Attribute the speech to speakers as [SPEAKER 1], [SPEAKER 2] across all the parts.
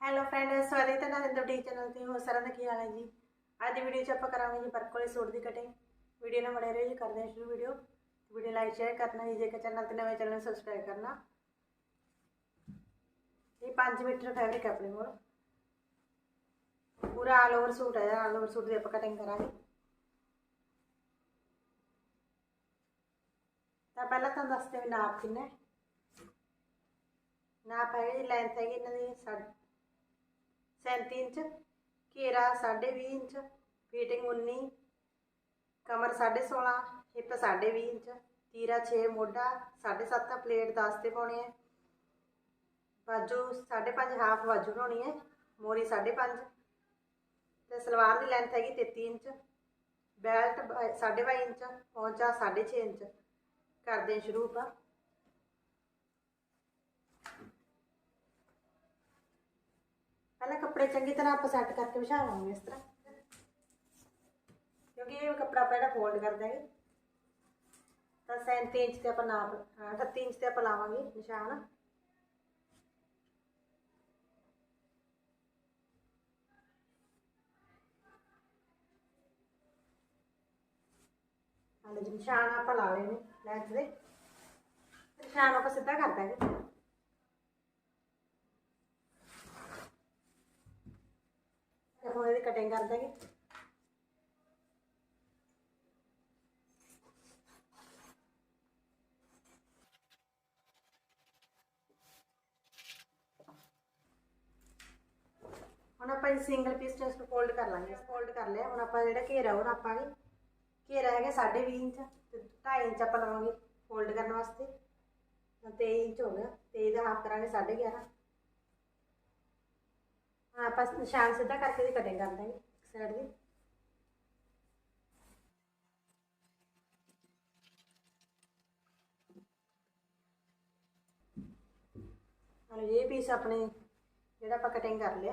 [SPEAKER 1] Hello friend ਸਵਾਗਤ ਹੈ ਤੁਹਾਡਾ ਡੀ ਚੈਨਲ ਤੇ ਹੋ ਸਾਰਿਆਂ ਦਾ ਕੀ ਹਾਲ ਹੈ ਜੀ? ਅੱਜ ਦੀ ਵੀਡੀਓ 'ਚ ਆਪਾਂ ਕਰਾਂਗੇ ਜੀ ਵਰਕ ਸੂਟ ਦੀ ਕਟਿੰਗ ਵੀਡੀਓ ਨਾਲ ਬਣੇ ਰਹੋ ਜੀ ਕਰਦੇ ਹਾਂ ਸ਼ੁਰੂ ਵੀਡੀਓ ਵੀਡੀਓ ਲਾਈਕ ਸ਼ੇਅਰ ਕਰਨਾ ਜੀ ਜੇਕਰ ਚੈਨਲ ਤੇ ਨਵੇਂ ਚੈਨਲ ਨੂੰ ਸਬਸਕ੍ਰਾਈਬ ਕਰਨਾ। ਇਹ 5 ਮੀਟਰ ਫੈਬਰਿਕ ਹੈ ਆਪਣੇ ਕੋਲ। ਪੂਰਾ ਆਲ ਓਵਰ ਸੂਟ ਹੈ ਆਲ ਓਵਰ ਸੂਟ ਦੀ ਆਪਾਂ ਕਟਿੰਗ ਕਰਾਂਗੇ। ਤਾਂ ਪਹਿਲਾਂ ਤਾਂ ਦੱਸਦੇ ਵੀ ਨਾਪ ਕਿੰਨਾ ਨਾਪ ਹੈਗਾ ਜੀ ਲੈਂਥ ਹੈਗੀ ਇਹਨਾਂ ਦੀ ਸਾਢੇ 37 ਇੰਚ, ਘੇਰਾ 20.5 ਇੰਚ ਫਿਟਿੰਗ 19 ਕਮਰ 16.5 ਹਿੱਪ 20.5 ਇੰਚ, ਤੀਰਾ 6 ਮੋਢਾ 7.5 ਪਲੇਟ 10 ਤੇ ਪਾਉਣੀ ਹੈ। ਬਾਜੂ 5.5 ਹਾਫ ਬਾਜੂ ਬਣਾਉਣੀ ਹੈ, ਮੋਰੀ 5.5 ਤੇ ਸਲਵਾਰ ਦੀ ਲੈਂਥ ਹੈਗੀ 33 ਇੰਚ ਬੈਲਟ 22 ਇੰਚ, ਪੌਂਚਾ 6.5 ਇੰਚ। ਕਰਦੇ ਸ਼ੁਰੂ ਆਪਾਂ। ਪਹਿਲਾਂ ਕੱਪੜੇ ਚੰਗੀ ਤਰ੍ਹਾਂ ਆਪਾਂ ਸੈੱਟ ਕਰਕੇ ਵਿਛਾ ਲਵਾਂਗੇ ਇਸ ਤਰ੍ਹਾਂ। ਕਿਉਂਕਿ ਇਹ ਕੱਪੜਾ ਆਪਾਂ ਜਿਹੜਾ ਫੋਲਡ ਕਰ ਦਾਂਗੇ ਤਾਂ 37 ਇੰਚ ਤੇ ਆਪਾਂ ਨਾਪ ਹਾਂ, 38 ਇੰਚ ਤੇ ਆਪਾਂ ਲਾਵਾਂਗੇ ਨਿਸ਼ਾਨ। ਹਾਲੇ ਜੀ ਨਿਸ਼ਾਨ ਆਪਾਂ ਲਾ ਲਏ ਲੈਂਥ ਦੇ। ਨਿਸ਼ਾਨ ਆਪਾਂ ਸਿੱਧਾ ਕਰ ਦਾਂਗੇ। ਤੇ ਇਹਦੀ ਕਟਿੰਗ ਕਰ ਦਾਂਗੇ ਹੁਣ ਆਪਾਂ ਇਹ ਸਿੰਗਲ ਪੀਸ ਚੈਸਟ ਨੂੰ ਫੋਲਡ ਕਰ ਲਾਂਗੇ। ਫੋਲਡ ਕਰ ਲਿਆ। ਹੁਣ ਆਪਾਂ ਜਿਹੜਾ ਘੇਰਾ ਉਹ ਨਾਪਾਂਗੇ ਘੇਰਾ ਹੈਗਾ 20 ਇੰਚ ਤੇ 2.5 ਇੰਚ ਆਪਾਂ ਲਵਾਂਗੇ ਫੋਲਡ ਕਰਨ ਵਾਸਤੇ। ਤਾਂ 23 ਇੰਚ ਹੋ ਗਿਆ। 23 ਦਾ ਹਾਫ ਕਰਾਂਗੇ 11.5 ਹੁਣ ਆਪਾਂ ਨਿਸ਼ਾਨ ਸਿੱਧਾ ਕਰਕੇ ਦੀ ਕਟਿੰਗ ਕਰ ਦਾਂਗੇ ਇੱਕ ਸਾਈਡ ਦੀ ਹੁਣ ਇਹ ਪੀਸ ਆਪਣੇ ਜਿਹੜਾ ਆਪਾਂ ਕਟਿੰਗ ਕਰ ਲਿਆ।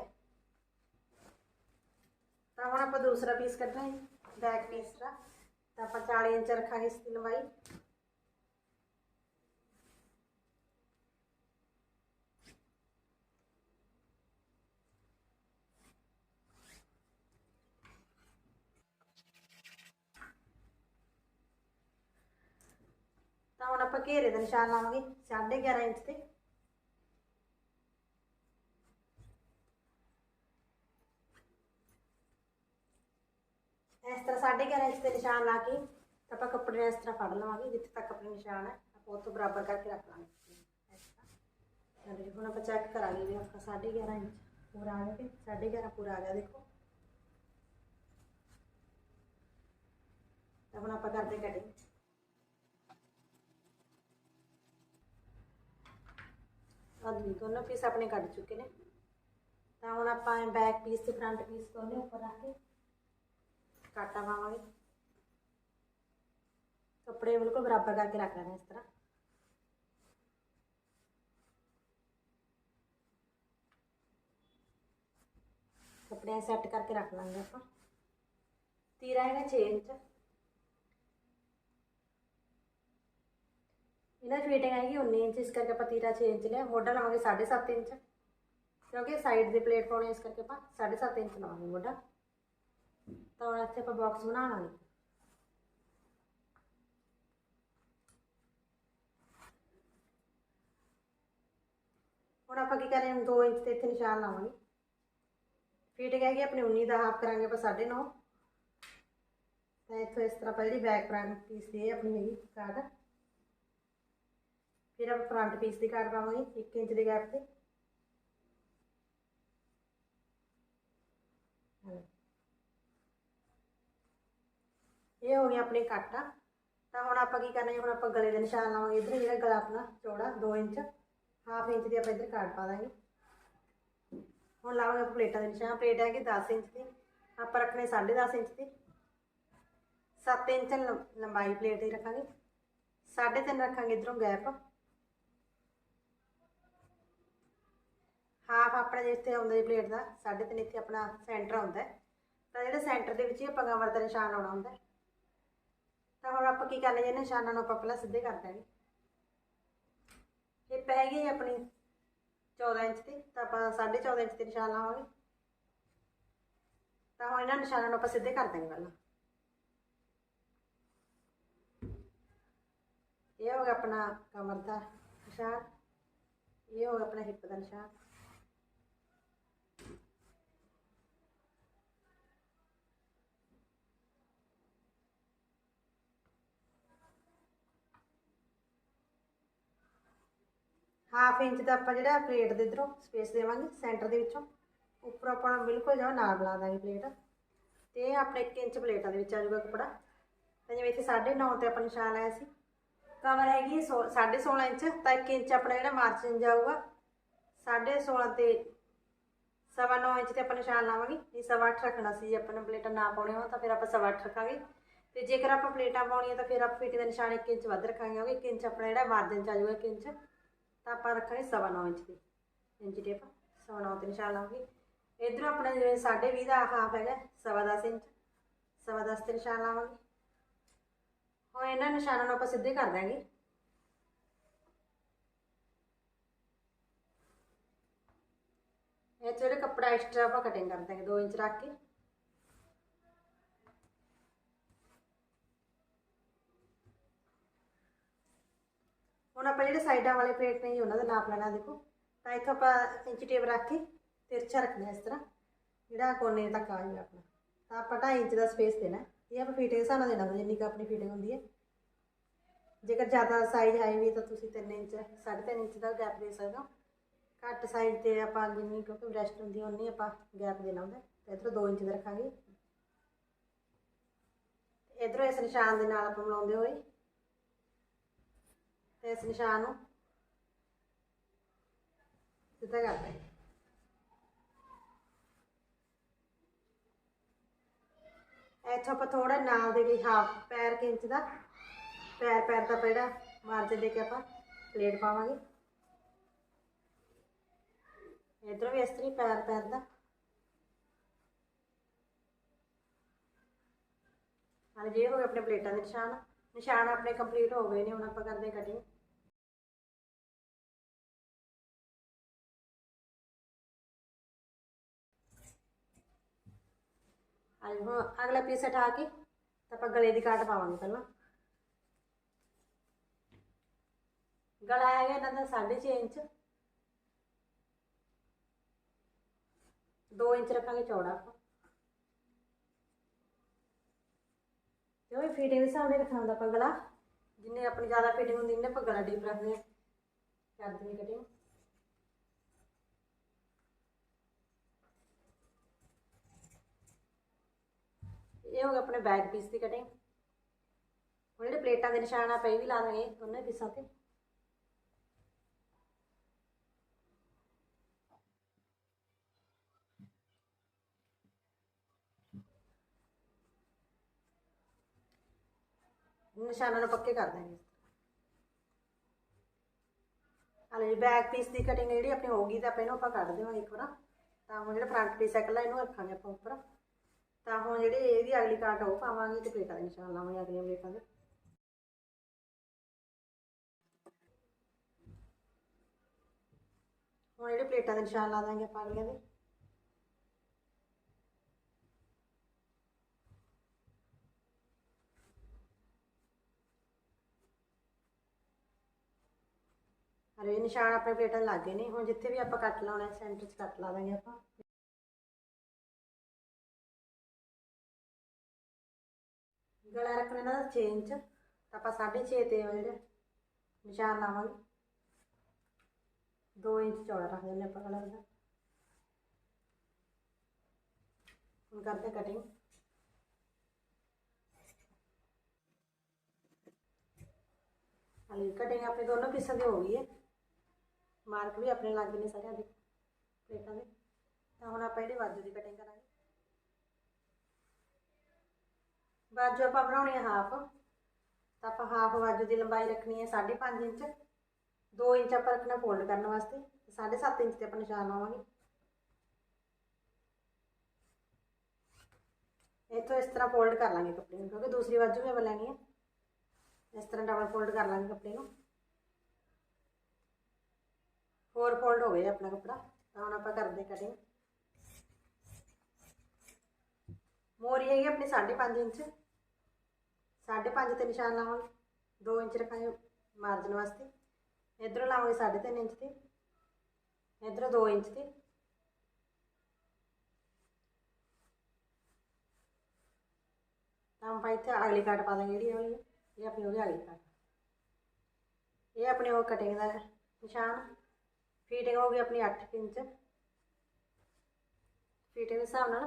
[SPEAKER 1] ਤਾਂ ਹੁਣ ਆਪਾਂ ਦੂਸਰਾ ਪੀਸ ਕੱਢਣਾ ਹੈ ਬੈਕ ਪੀਸ ਦਾ। ਤਾਂ ਆਪਾਂ 40 ਇੰਚ ਰੱਖਾਂਗੇ ਇਸ ਦੀ ਲੰਬਾਈ ਤਾਂ ਹੁਣ ਆਪਾਂ ਘੇਰੇ ਦਾ ਨਿਸ਼ਾਨ ਲਾਵਾਂਗੇ 11.5 ਇੰਚ ਤੇ। ਇਸ ਤਰ੍ਹਾਂ 11.5 ਇੰਚ ਤੇ ਨਿਸ਼ਾਨ ਲਾ ਕੇ ਆਪਾਂ ਕੱਪੜੇ ਨੂੰ ਇਸ ਤਰ੍ਹਾਂ ਫੜ ਲਵਾਂਗੇ, ਜਿੱਥੇ ਤੱਕ ਆਪਣੇ ਨਿਸ਼ਾਨ ਹੈ, ਆਪਾਂ ਉੱਥੋਂ ਬਰਾਬਰ ਕਰਕੇ ਰੱਖ ਲਾਂਗੇ। ਇਸ ਤਰ੍ਹਾਂ। ਚਲੋ ਹੁਣ ਆਪਾਂ ਚੈੱਕ ਕਰਾਂਗੇ ਵੀ ਆਪਣਾ 11.5 ਇੰਚ ਪੂਰਾ ਆ ਗਿਆ ਕਿ 11.5 ਪੂਰਾ ਆ ਗਿਆ, ਦੇਖੋ। ਤਾਂ ਹੁਣ ਆਪਾਂ ਕਰਦੇ ਕਟਿੰਗ ਆਦਮੀ ਦੋਨੋਂ ਪੀਸ ਆਪਣੇ ਕੱਢ ਚੁੱਕੇ ਨੇ। ਤਾਂ ਹੁਣ ਆਪਾਂ ਬੈਕ ਪੀਸ ਤੇ ਫਰੰਟ ਪੀਸ ਦੋਨੇ ਉੱਪਰ ਰੱਖ ਕੇ ਕਾਟਾ ਪਾਵਾਂਗੇ। ਕੱਪੜੇ ਬਿਲਕੁਲ ਬਰਾਬਰ ਕਰਕੇ ਰੱਖ ਲੈਣੇ ਇਸ ਤਰ੍ਹਾਂ। ਕੱਪੜੇ ਸੈੱਟ ਕਰਕੇ ਰੱਖ ਲਾਂਗੇ ਆਪਾਂ। ਤੀਰਾ ਹੈਗਾ 6 ਇੰਚ। ਇਹਨਾਂ ਦੀ ਫਿਟਿੰਗ ਹੈਗੀ 19 ਇੰਚ, ਇਸ ਕਰਕੇ ਆਪਾਂ ਤੀਰਾ 6 ਇੰਚ ਲਿਆ। ਮੋਢਾ ਲਾਵਾਂਗੇ 7.5 ਇੰਚ। ਕਿਉਂਕਿ ਸਾਈਡ ਦੇ ਪਲੇਟ ਪਾਉਣੇ ਇਸ ਕਰਕੇ ਆਪਾਂ 7.5 ਇੰਚ ਲਵਾਂਗੇ ਮੋਢਾ ਤਾਂ ਹੁਣ ਇੱਥੇ ਆਪਾਂ ਬਾਕਸ ਬਣਾ ਲਾਂਗੇ ਹੁਣ ਆਪਾਂ ਕੀ ਕਰਾਂਗੇ 2 ਇੰਚ ਤੇ ਇੱਥੇ ਨਿਸ਼ਾਨ ਲਾਵਾਂਗੇ। ਫਿਟਿੰਗ ਹੈਗੀ ਆਪਣੀ 19 ਦਾ ਹਾਫ ਕਰਾਂਗੇ ਆਪਾਂ 9.5 ਤਾਂ ਇੱਥੋਂ ਇਸ ਤਰ੍ਹਾਂ ਪਹਿਲੀ ਬੈਕ ਫਰੰਟ ਪੀਸ ਦੀ ਆਪਣੀ ਹੈਗੀ ਕਾਰਡ ਫਿਰ ਆਪਾਂ ਫਰੰਟ ਪੀਸ ਦੀ ਕਾਰਡ ਪਾਵਾਂਗੇ 1 ਇੰਚ ਦੇ ਗੈਪ ਤੇ। ਇਹ ਹੋ ਗਿਆ ਆਪਣੇ ਕਾਟਾ ਤਾਂ ਹੁਣ ਆਪਾਂ ਕੀ ਕਰਨਾ ਹੈ ਹੁਣ ਆਪਾਂ ਗਲੇ ਦੇ ਨਿਸ਼ਾਨ ਲਾਵਾਂਗੇ ਇਧਰ, ਜਿਹੜਾ ਗਲਾ ਆਪਣਾ ਚੌੜਾ 2 ਇੰਚ ਹਾਫ ਇੰਚ ਦੀ ਆਪਾਂ ਇਧਰ ਕਾਟ ਪਾ ਦਾਂਗੇ। ਹੁਣ ਲਾਵਾਂਗੇ ਆਪਾਂ ਪਲੇਟਾਂ ਦੇ ਨਿਸ਼ਾਨ। ਪਲੇਟ ਹੈਗੀ 10 ਇੰਚ ਦੀ, ਆਪਾਂ ਰੱਖਣੇ 10.5 ਇੰਚ ਦੀ। 7 ਇੰਚ ਲੰਬਾਈ ਪਲੇਟ ਦੀ ਰੱਖਾਂਗੇ। 3.5 ਰੱਖਾਂਗੇ ਇਧਰੋਂ ਗੈਪ ਹਾਫ ਆਪਣਾ ਜਿੱਥੇ ਆਉਂਦਾ ਜੀ ਪਲੇਟ ਦਾ 3.5 ਇੱਥੇ ਆਪਣਾ ਸੈਂਟਰ ਆਉਂਦਾ ਤਾਂ ਜਿਹੜੇ ਸੈਂਟਰ ਦੇ ਵਿੱਚ ਹੀ ਆਪਾਂ ਕਮਰ ਦਾ ਨਿਸ਼ਾਨ ਆਉਣਾ ਹੁੰਦਾ ਤਾਂ ਹੁਣ ਆਪਾਂ ਕੀ ਕਰਨਾ ਜੀ, ਇਹਨਾਂ ਨਿਸ਼ਾਨਾਂ ਨੂੰ ਆਪਾਂ ਪਹਿਲਾਂ ਸਿੱਧੇ ਕਰ ਦਾਂਗੇ ਇਹ ਪੈ ਗਈ ਆਪਣੀ 14 ਇੰਚ ਤੇ ਤਾਂ ਆਪਾਂ 14.5 ਇੰਚ ਤੇ ਨਿਸ਼ਾਨ ਲਾਵਾਂਗੇ। ਤਾਂ ਹੁਣ ਇਹਨਾਂ ਨਿਸ਼ਾਨਾਂ ਨੂੰ ਆਪਾਂ ਸਿੱਧੇ ਕਰ ਦਾਂਗੇ ਪਹਿਲਾਂ। ਇਹ ਹੋ ਗਿਆ ਆਪਣਾ ਕਮਰ ਦਾ ਨਿਸ਼ਾਨ। ਇਹ ਹੋ ਗਿਆ ਆਪਣਾ ਹਿੱਪ ਦਾ ਨਿਸ਼ਾਨ। ਹਾਫ ਇੰਚ ਦਾ ਆਪਾਂ ਜਿਹੜਾ ਪਲੇਟ ਦੇ ਇਧਰੋਂ ਸਪੇਸ ਦੇਵਾਂਗੇ ਸੈਂਟਰ ਦੇ ਵਿੱਚੋਂ। ਉੱਪਰ ਆਪਾਂ ਬਿਲਕੁਲ ਜਿਹਾ ਨਾਲ ਬਣਾ ਦਾਂਗੇ ਪਲੇਟ। ਤੇ ਆਪਣੇ 1 ਇੰਚ ਪਲੇਟਾਂ ਦੇ ਵਿੱਚ ਆ ਜਾਊਗਾ ਕੱਪੜਾ। ਤਾਂ ਜਿਵੇਂ ਇੱਥੇ 9.5 ਤੇ ਆਪਾਂ ਨਿਸ਼ਾਨ ਲਾਇਆ ਸੀ। ਕਮਰ ਹੈਗੀ 16.5 ਇੰਚ, ਤਾਂ 1 ਇੰਚ ਆਪਣਾ ਜਿਹੜਾ ਮਾਰਜਿਨ ਜਾਊਗਾ 16.5 ਤੇ ਸਵਾ 9 ਇੰਚ ਤੇ ਆਪਾਂ ਨਿਸ਼ਾਨ ਲਾਵਾਂਗੇ। ਜੇ ਸਵਾ 8 ਰੱਖਣਾ ਸੀ ਜੇ ਆਪਾਂ ਨੇ ਪਲੇਟਾਂ ਨਾ ਪਾਉਣੀਆਂ ਹੋਣ, ਤਾਂ ਫਿਰ ਆਪਾਂ ਸਵਾ 8 ਰੱਖਾਂਗੇ। ਤੇ ਜੇਕਰ ਆਪਾਂ ਪਲੇਟਾਂ ਪਾਉਣੀਆਂ, ਤਾਂ ਫਿਰ ਆਪਾਂ ਫਿੱਟੀ ਦਾ ਨਿਸ਼ਾਨ 1 ਇੰਚ ਵੱਧ ਰੱਖਾਂਗੇ। ਕਿਉਂਕਿ 1 ਇੰਚ ਆਪਣਾ ਜਿਹੜਾ ਮਾਰਜਨ ਚ ਆ ਜਾਊਗਾ 1 ਇੰਚ। ਤਾਂ ਆਪਾਂ ਰੱਖਾਂਗੇ ਸਵਾ 9 ਇੰਚ ਦੀ। ਇੰਚ ਟੇਪ ਸਵਾ 9 ਤੇ ਨਿਸ਼ਾਨ ਲਾਵਾਂਗੇ ਇਧਰੋਂ ਆਪਣਾ ਜਿਵੇਂ 20.5 ਦਾ ਹਾਫ ਹੈਗਾ, ਸਵਾ 10 ਇੰਚ, ਸਵਾ 10 ਤੇ ਨਿਸ਼ਾਨ ਲਾਵਾਂਗੇ। ਹੁਣ ਇਹਨਾਂ ਨਿਸ਼ਾਨਾਂ ਨੂੰ ਆਪਾਂ ਸਿੱਧੇ ਕਰ ਦਾਂਗੇ ਇਹ 'ਚ ਜਿਹੜਾ ਕੱਪੜਾ ਐਕਸਟਰਾ ਆਪਾਂ ਕਟਿੰਗ ਕਰ ਦਾਂਗੇ 2 ਇੰਚ ਰੱਖ ਕੇ। ਹੁਣ ਆਪਾਂ ਜਿਹੜੇ ਸਾਈਡਾਂ ਵਾਲੇ ਪਲੇਟ ਨੇ ਜੀ, ਉਹਨਾਂ ਦਾ ਨਾਪ ਲੈਣਾ ਦੇਖੋ। ਤਾਂ ਇੱਥੋਂ ਆਪਾਂ ਇੰਚ ਟੇਪ ਰੱਖ ਕੇ ਤਿਰਛਾ ਰੱਖਣਾ ਇਸ ਤਰ੍ਹਾਂ। ਜਿਹੜਾ ਕੋਨੇ ਤੱਕ ਆ ਜਾਵੇ ਆਪਣਾ। ਤਾਂ ਆਪਾਂ 2.5 ਇੰਚ ਦਾ ਸਪੇਸ ਦੇਣਾ। ਇਹ ਆਪਾਂ ਫਿਟਿੰਗ ਹਿਸਾਬ ਨਾਲ ਦੇਣਾ ਹੁੰਦਾ ਜਿੰਨੀ ਕੁ ਆਪਣੀ ਫਿਟਿੰਗ ਹੁੰਦੀ ਹੈ। ਜੇਕਰ ਜ਼ਿਆਦਾ ਸਾਈਜ਼ ਹਾਈ ਵੀ ਤਾਂ ਤੁਸੀਂ 3 ਇੰਚ 3.5 ਇੰਚ ਦਾ ਗੈਪ ਦੇ ਸਕਦੇ ਹੋ। ਘੱਟ ਸਾਈਜ਼ ਤੇ ਆਪਾਂ ਜਿੰਨੀ ਕਿਉਂਕਿ ਬ੍ਰੈਸਟ ਹੁੰਦੀ ਹੈ ਉਨੀ ਆਪਾਂ ਗੈਪ ਦੇਣਾ ਹੁੰਦਾ ਤੇ ਇੱਧਰੋਂ 2 ਇੰਚ ਦਾ ਰੱਖਾਂਗੇ। ਇਧਰੋਂ ਇਸ ਨਿਸ਼ਾਨ ਦੇ ਨਾਲ ਆਪਾਂ ਮਿਲਾਉਂਦੇ ਹੋਏ ਤੇ ਇਸ ਨਿਸ਼ਾਨ ਨੂੰ। ਸਿੱਧਾ ਕਰ ਦਾਂਗੇ ਇੱਥੋਂ ਆਪਾਂ ਥੋੜਾ ਨਾਲ ਦੇ ਲਈ ਹਾਫ ਪੈਰ ਕੁ ਇੰਚ ਦਾ, ਪੈਰ ਪੈਰ ਦਾ ਪਹਿੜਾ ਮਾਰਜਨ ਦੇ ਕੇ ਆਪਾਂ ਪਲੇਟ ਪਾਵਾਂਗੇ। ਇਧਰੋਂ ਵੀ ਇਸ ਤਰ੍ਹਾਂ ਹੀ ਪੈਰ ਪੈਰ ਦਾ। ਹਾਂ ਜੇ ਹੋ ਗਏ ਆਪਣੇ ਪਲੇਟਾਂ ਦੇ ਨਿਸ਼ਾਨ। ਨਿਸ਼ਾਨ ਆਪਣੇ ਕੰਪਲੀਟ ਹੋ ਗਏ ਨੇ, ਹੁਣ ਆਪਾਂ ਕਰਦੇ ਕਟਿੰਗ ਅੱਜ ਹੁਣ ਅਗਲਾ ਪੀਸ ਹਟਾ ਕੇ ਤਾਂ ਆਪਾਂ ਗਲੇ ਦੀ ਕਾਟ ਪਾਵਾਂਗੇ ਪਹਿਲਾਂ। ਗਲਾ ਹੈਗਾ ਇਹਨਾਂ ਦਾ 6.5 ਇੰਚ। 2 ਇੰਚ ਰੱਖਾਂਗੇ ਚੌੜਾ। ਆਪਾਂ ਤੇ ਫਿਟਿੰਗ ਦੇ ਹਿਸਾਬ ਨਾਲ ਰੱਖਣਾ ਹੁੰਦਾ ਆਪਾਂ ਗਲਾ ਜਿੰਨੇ ਆਪਣੀ ਜ਼ਿਆਦਾ ਫਿਟਿੰਗ ਹੁੰਦੀ ਨੇ ਆਪਾਂ ਗਲਾ ਡੀਪ ਰੱਖਦੇ ਆ। ਕਰਦੇ ਨੇ ਕਟਿੰਗ ਇਹ ਹੋ ਗਿਆ ਆਪਣੇ ਬੈਕ ਪੀਸ ਦੀ ਕਟਿੰਗ ਹੁਣ ਜਿਹੜੇ ਪਲੇਟਾਂ ਦੇ ਨਿਸ਼ਾਨ ਆਪਾਂ ਇਹ ਵੀ ਲਾ ਦਾਂਗੇ, ਦੋਨੇ ਪੀਸਾਂ ਤੇ ਨਿਸ਼ਾਨਾਂ ਨੂੰ ਪੱਕੇ ਕਰ ਦਾਂਗੇ ਹਾਲੇ ਬੈਕ ਪੀਸ ਦੀ ਕਟਿੰਗ ਜਿਹੜੀ ਆਪਣੀ ਹੋਊਗੀ ਤਾਂ ਆਪਾਂ ਇਹਨੂੰ ਆਪਾਂ ਕੱਢ ਦੇਵਾਂਗੇ ਇੱਕ ਵਾਰ। ਤਾਂ ਹੁਣ ਜਿਹੜਾ ਫਰੰਟ ਪੀਸ ਹੈ, ਇਕੱਲਾ ਇਹਨੂੰ ਰੱਖਾਂਗੇ ਆਪਾਂ ਉੱਪਰ। ਤਾਂ ਹੁਣ ਜਿਹੜੀ ਇਹਦੀ ਅਗਲੀ ਕਾਟ ਉਹ ਪਾਵਾਂਗੇ ਤੇ ਪਲੇਟਾਂ ਦੇ ਨਿਸ਼ਾਨ, ਲਾਵਾਂਗੇ ਅਗਲੀਆਂ ਪਲੇਟਾਂ ਦੇ ਹੁਣ ਜਿਹੜੇ ਪਲੇਟਾਂ ਦੇ ਨਿਸ਼ਾਨ ਲਾ ਦਾਂਗੇ ਆਪਾਂ ਅਗਲੀਆਂ ਦੇ। ਹਰੇ ਨਿਸ਼ਾਨ ਆਪਣੇ ਪਲੇਟਾਂ ਦੇ ਲੱਗ ਗਏ ਨੇ, ਹੁਣ ਜਿੱਥੇ ਵੀ ਆਪਾਂ ਕੱਟ ਲਾਉਣਾ ਸੈਂਟਰ 'ਚ ਕੱਟ ਲਾ ਦਾਂਗੇ ਆਪਾਂ। ਗਲਾ ਰੱਖਣਾ ਇਹਨਾਂ 6 ਇੰਚ ਤਾਂ ਆਪਾਂ 6.5 ਤੇ ਜਿਹੜੇ ਨਿਸ਼ਾਨ ਲਾਵਾਂਗੇ। 2 ਇੰਚ ਚੌੜਾ ਰੱਖ ਦਿੰਦੇ ਆਪਾਂ ਗਲਾ ਦਾ ਹੁਣ ਕਰਦੇ ਕਟਿੰਗ ਹਾਲੇ ਕਟਿੰਗ ਆਪਣੇ ਦੋਨੋਂ ਪੀਸਾਂ ਦੀ ਹੋ ਗਈ ਹੈ। ਮਾਰਕ ਵੀ ਆਪਣੇ ਲੱਗ ਗਏ ਨੇ ਸਾਰਿਆਂ ਦੇ, ਪਲੇਟਾਂ ਦੇ। ਤਾਂ ਹੁਣ ਆਪਾਂ ਇਹਦੇ ਬਾਜੂ ਦੀ ਕਟਿੰਗ ਕਰਾਂਗੇ। ਬਾਜੂ ਆਪਾਂ ਬਣਾਉਣੀ ਹੈ ਹਾਫ ਤਾਂ ਆਪਾਂ ਹਾਫ ਬਾਜੂ ਦੀ ਲੰਬਾਈ ਰੱਖਣੀ ਹੈ 5.5 ਇੰਚ। 2 ਇੰਚ ਆਪਾਂ ਰੱਖਣਾ ਫੋਲਡ ਕਰਨ ਵਾਸਤੇ। 7.5 ਇੰਚ ਤੇ ਆਪਾਂ ਨਿਸ਼ਾਨ ਲਾਵਾਂਗੇ। ਇੱਥੋਂ ਇਸ ਤਰ੍ਹਾਂ ਫੋਲਡ ਕਰ ਲਾਂਗੇ ਕੱਪੜੇ ਨੂੰ, ਕਿਉਂਕਿ ਦੂਸਰੀ ਬਾਜੂ ਵੀ ਆਪਾਂ ਲੈਣੀ ਹੈ ਇਸ ਤਰ੍ਹਾਂ ਡਬਲ ਫੋਲਡ ਕਰ ਲਾਂਗੇ ਕੱਪੜੇ ਨੂੰ। ਫੋਰ ਫੋਲਡ ਹੋ ਗਿਆ ਆਪਣਾ ਕੱਪੜਾ। ਤਾਂ ਹੁਣ ਆਪਾਂ ਕਰਦੇ ਕਟਿੰਗ ਮੋਰੀ ਹੈਗੀ ਆਪਣੀ 5.5 ਇੰਚ। 5.5 ਤੇ ਨਿਸ਼ਾਨ ਲਾਵਾਂਗੇ। 2 ਇੰਚ ਰੱਖਾਂਗੇ ਮਾਰਜਨ ਵਾਸਤੇ। ਇਧਰੋਂ ਲਾਵਾਂਗੇ 3.5 ਇੰਚ ਤੇ। ਇਧਰੋਂ 2 ਇੰਚ ਤੇ। ਤਾਂ ਆਪਾਂ ਇੱਥੇ ਅਗਲੀ ਕੱਟ ਪਾ ਦਾਂਗੇ ਜਿਹੜੀ ਇਹ ਇਹ ਆਪਣੀ ਹੋ ਗਈ ਅਗਲੀ ਕੱਟ ਇਹ ਆਪਣੇ ਉਹ ਕਟਿੰਗ ਦਾ ਨਿਸ਼ਾਨ। ਫੀਟਿੰਗ ਹੋ ਗਈ ਆਪਣੀ 8 ਇੰਚ। ਫੀਟਿੰਗ ਦੇ ਹਿਸਾਬ ਨਾਲ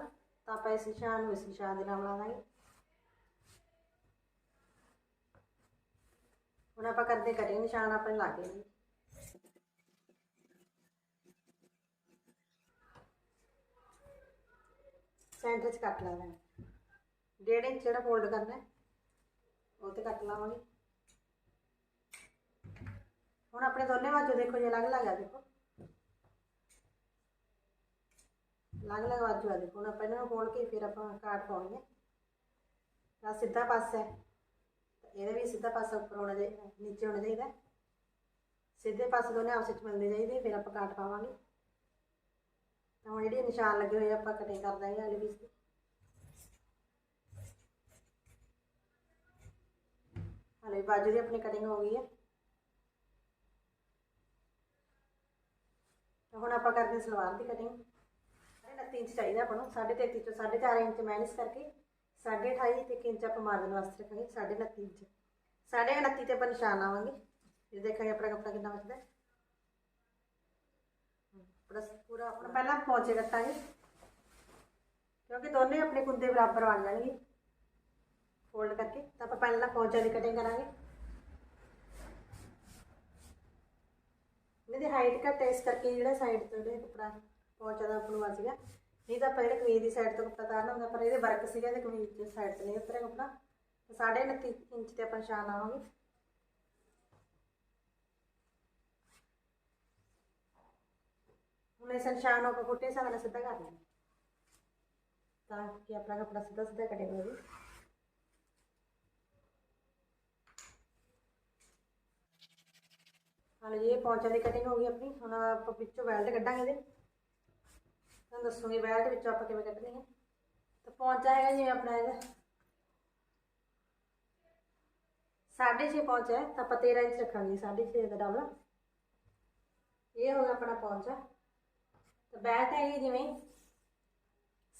[SPEAKER 1] ਤਾਂ ਆਪਾਂ ਇਸ ਨਿਸ਼ਾਨ ਨੂੰ ਇਸ ਨਿਸ਼ਾਨ ਦੇ ਨਾਲ ਲਾ ਦਾਂਗੇ ਹੁਣ ਆਪਾਂ ਕਰਦੇ ਕਟਿੰਗ ਨਿਸ਼ਾਨ ਆਪਾਂ ਲਾਗੇ ਨੇ। ਸੈਂਟਰ 'ਚ ਕੱਟ ਲਾ ਦਾਂਗੇ ਡੇਢ ਇੰਚ ਜਿਹੜਾ ਫੋਲਡ ਕਰਨਾ ਉਹ ਤੇ ਕੱਟ ਲਾਵਾਂਗੇ। ਹੁਣ ਆਪਣੇ ਦੋਨੇ ਬਾਜੂ ਦੇਖੋ ਜੇ ਅਲੱਗ ਅਲੱਗ ਆ ਦੇਖੋ। ਅਲੱਗ ਅਲੱਗ ਬਾਜੂ ਆ ਦੇਖੋ। ਹੁਣ ਆਪਾਂ ਇਹਨਾਂ ਨੂੰ ਖੋਲ ਕੇ ਫਿਰ ਆਪਾਂ ਕਾਟ ਪਾਉਣੀ ਹੈ ਤਾਂ ਸਿੱਧਾ ਪਾਸਾ ਹੈ। ਇਹਦਾ ਵੀ ਸਿੱਧਾ ਪਾਸਾ ਉੱਪਰ ਹੋਣਾ ਚਾਹੀਦਾ ਨੀਚੇ ਹੋਣਾ ਚਾਹੀਦਾ ਸਿੱਧੇ ਪਾਸੇ ਦੋਨੇ ਆਪਸ ਵਿੱਚ ਮਿਲਦੇ ਚਾਹੀਦੇ ਫਿਰ ਆਪਾਂ ਕਾਟ ਪਾਵਾਂਗੇ। ਤਾਂ ਹੁਣ ਜਿਹੜੇ ਨਿਸ਼ਾਨ ਲੱਗੇ ਹੋਏ ਆ, ਆਪਾਂ ਕਟਿੰਗ ਕਰ ਦਾਂਗੇ ਅਗਲੇ ਪੀਸ ਦੀ ਹਲੇ ਬਾਜੂ ਦੀ ਆਪਣੀ ਕਟਿੰਗ ਹੋ ਗਈ ਹੈ। ਹੁਣ ਆਪਾਂ ਕਰਦੇ ਹਾਂ ਸਲਵਾਰ ਦੀ ਕਟਿੰਗ 29 ਇੰਚ ਚਾਹੀਦਾ ਆਪਾਂ ਨੂੰ 33.5 ਤੋਂ 4.5 ਇੰਚ ਮਾਈਨਸ ਕਰਕੇ 28.5 ਤੇ 1 ਇੰਚ ਆਪਾਂ ਮਾਰਨ ਵਾਸਤੇ ਰੱਖਾਂਗੇ 29.5 ਇੰਚ। 29.5 ਤੇ ਆਪਾਂ ਨਿਸ਼ਾਨ ਆਵਾਂਗੇ ਇਹ ਦੇਖਾਂਗੇ ਆਪਣਾ ਕੱਪੜਾ ਕਿੰਨਾ ਬਚਦਾ ਹੈ। ਪੂਰਾ ਆਪਣਾ ਪਹਿਲਾਂ ਪੌਂਚੇ ਕੱਟਾਂਗੇ। ਕਿਉਂਕਿ ਦੋਨੇ ਆਪਣੇ ਕੁੰਦੇ ਬਰਾਬਰ ਬਣ ਜਾਣਗੇ। ਫੋਲਡ ਕਰਕੇ ਤਾਂ ਆਪਾਂ ਪਹਿਲਾਂ ਪੌਂਚੇ ਦੀ ਕਟਿੰਗ ਕਰਾਂਗੇ। ਇਹਦੀ ਹਾਈਟ ਘੱਟ ਹੈ, ਇਸ ਕਰਕੇ ਜਿਹੜਾ ਸਾਈਡ ਤੋਂ ਜਿਹੜਾ ਕੱਪੜਾ ਪਹੁੰਚਾ ਦਾ ਆਪਾਂ ਨੂੰ ਨਹੀਂ ਤਾਂ ਆਪਾਂ ਜਿਹੜੇ ਕਮੀਜ਼ ਦੀ ਸਾਈਡ ਤੋਂ ਕੱਪੜਾ ਤਾਰਨਾ ਹੁੰਦਾ, ਪਰ ਇਹਦੇ ਵਰਕ ਸੀਗਾ ਤੇ ਕਮੀਜ਼ ਦੀ ਸਾਈਡ ਤੋਂ ਨਹੀਂ ਉਤਰਿਆ ਕੱਪੜਾ। ਤੇ ਸਾਢੇ ਇੰਚ ਤੇ ਆਪਾਂ ਨਿਸ਼ਾਨ ਲਾਵਾਂਗੇ। ਹੁਣ ਇਸ ਨਿਸ਼ਾਨ ਨੂੰ ਆਪਾਂ ਫੁੱਟੇ ਹਿਸਾਬ ਨਾਲ ਸਿੱਧਾ ਕਰ ਲੈਣਾ ਤਾਂ ਕਿ ਆਪਣਾ ਕੱਪੜਾ ਸਿੱਧਾ ਸਿੱਧਾ ਕਟੇਗਾ ਜੀ ਹਾਲੇ ਜੀ, ਇਹ ਪੌਂਚਾਂ ਦੀ ਕਟਿੰਗ ਹੋ ਗਈ ਆਪਣੀ। ਹੁਣ ਆਪਾਂ ਵਿੱਚੋਂ ਬੈਲਟ ਕੱਢਾਂਗੇ ਇਹਦੇ। ਤੁਹਾਨੂੰ ਦੱਸੂਗੀ ਬੈਲਟ ਵਿੱਚੋਂ ਆਪਾਂ ਕਿਵੇਂ ਕੱਢਣੀ ਹੈ। ਤਾਂ ਪੌਂਚਾ ਹੈਗਾ ਜਿਵੇਂ ਆਪਣਾ ਇਹਦਾ। ਸਾਢੇ ਛੇ ਪੌਂਚਾ ਹੈ, ਤਾਂ ਆਪਾਂ 13 ਇੰਚ ਰੱਖਾਂਗੇ, ਸਾਢੇ ਛੇ ਦਾ ਡਬਲ ਇਹ ਹੋ ਗਿਆ ਆਪਣਾ ਪੌਂਚਾ। ਤਾਂ ਬੈਲਟ ਹੈਗੀ ਜਿਵੇਂ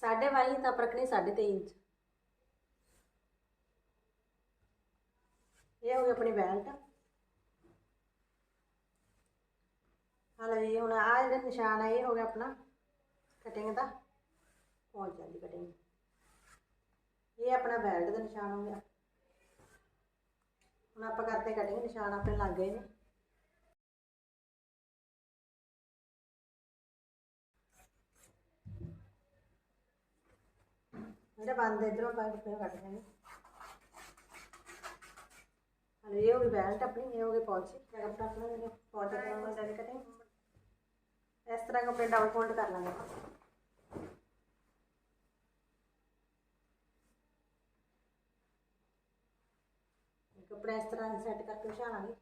[SPEAKER 1] ਸਾਢੇ ਬਾਈ, ਤਾਂ ਆਪਾਂ ਰੱਖਣੀ ਸਾਢੇ ਤੇਈ ਇੰਚ। ਇਹ ਹੋ ਗਈ ਆਪਣੀ ਬੈਲਟ ਹਾਲੇ ਜੀ ਹੁਣ ਆ ਜਿਹੜਾ ਨਿਸ਼ਾਨ ਹੈ ਇਹ ਹੋ ਗਿਆ ਆਪਣਾ ਕਟਿੰਗ ਦਾ। ਪਹੁੰਚ ਜਾਂਦੀ ਕਟਿੰਗ ਇਹ ਆਪਣਾ ਬੈਲਟ ਦਾ ਨਿਸ਼ਾਨ ਹੋ ਗਿਆ। ਹੁਣ ਆਪਾਂ ਕਰਦੇ ਕਟਿੰਗ ਨਿਸ਼ਾਨ ਆਪਣੇ ਲੱਗ ਗਏ ਨੇ। ਜਿਹੜਾ ਬੰਦ ਇਧਰੋਂ ਪਾ ਕੇ ਕੱਟ ਜਾਣੀ ਹਲੇ ਇਹ ਹੋ ਗਈ ਬੈਲਟ ਆਪਣੀ, ਇਹ ਹੋ ਗਈ ਪਹੁੰਚੀ ਤੇ ਕੱਪੜਾ ਆਪਣਾ ਜਿਹੜਾ ਪੌਂਚਾ ਕਟਿੰਗ ਤਰ੍ਹਾਂ ਕੱਪੜੇ ਡਬਲ ਫੋਲਡ ਕਰ ਲਾਂਗੇ। ਕੱਪੜੇ ਇਸ ਤਰ੍ਹਾਂ ਸੈੱਟ ਕਰਕੇ ਵਿਛਾਵਾਂਗੇ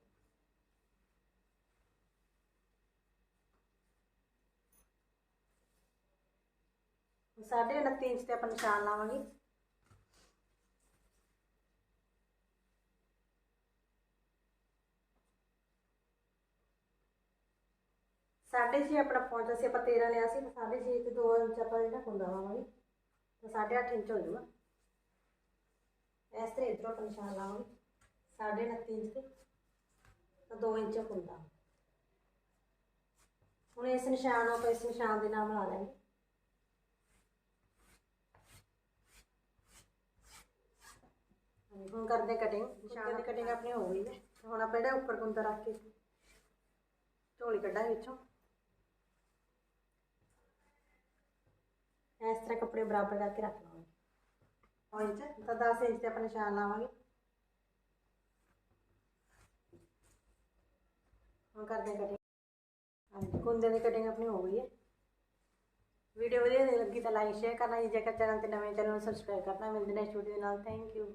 [SPEAKER 1] ਸਾਢੇ 29 ਇੰਚ ਤੇ ਆਪਾਂ ਨਿਸ਼ਾਨ ਲਾਵਾਂਗੇ। ਸਾਢੇ ਛੇ ਆਪਣਾ ਪਹੁੰਚਾ ਸੀ ਆਪਾਂ 13 ਲਿਆ ਸੀ ਤਾਂ ਸਾਢੇ ਛੇ ਤੇ 2 ਇੰਚ ਆਪਾਂ ਜਿਹੜਾ ਕੁੰਦਾ ਲਾਵਾਂਗੇ ਤਾਂ ਸਾਢੇ ਅੱਠ ਇੰਚ ਹੋ ਜਾਊਗਾ। ਇਸ ਤਰ੍ਹਾਂ ਇਧਰੋਂ ਆਪਾਂ ਨਿਸ਼ਾਨ ਲਾਵਾਂਗੇ। ਸਾਢੇ 29 ਇੰਚ ਤੇ ਤਾਂ 2 ਇੰਚ ਕੁੰਦਾ ਹੁਣ ਇਸ ਨਿਸ਼ਾਨ ਨੂੰ ਆਪਾਂ ਇਸ ਨਿਸ਼ਾਨ ਦੇ ਨਾਲ ਮਿਲਾ ਲਾਂਗੇ। ਹੁਣ ਕਰਦੇ ਕਟਿੰਗ ਨਿਸ਼ਾਨ ਦੀ ਕਟਿੰਗ ਆਪਣੀ ਹੋ ਗਈ ਹੈ। ਹੁਣ ਆਪਾਂ ਜਿਹੜਾ ਉੱਪਰ ਕੁੰਦਾ ਰੱਖ ਕੇ ਝੋਲੀ ਕੱਢਾਂਗੇ ਵਿੱਚੋਂ। ਇਸ ਤਰ੍ਹਾਂ ਕੱਪੜੇ ਬਰਾਬਰ ਕਰਕੇ ਰੱਖ ਲਵਾਂਗੇ। ਉਹ ਇੰਚ ਤਾਂ 10 ਇੰਚ ਤੇ ਆਪਾਂ ਨਿਸ਼ਾਨ ਲਾਵਾਂਗੇ। ਹੁਣ ਕਰਦੇ ਹਾਂ ਕਟਿੰਗ ਹਾਂਜੀ, ਕੁੰਦੇ ਦੀ ਕਟਿੰਗ ਆਪਣੀ ਹੋ ਗਈ ਹੈ। ਵੀਡੀਓ ਵਧੀਆ ਲੱਗੀ ਤਾਂ ਲਾਈਕ ਸ਼ੇਅਰ ਕਰਨਾ। ਜੀ ਜੇਕਰ ਚੈਨਲ ਤੇ ਨਵੇਂ, ਚੈਨਲ ਨੂੰ ਸਬਸਕ੍ਰਾਈਬ ਕਰਨਾ। ਮਿਲਦੇ ਨੇ ਨੈਕਸਟ ਵੀਡੀਓ ਨਾਲ। Thank you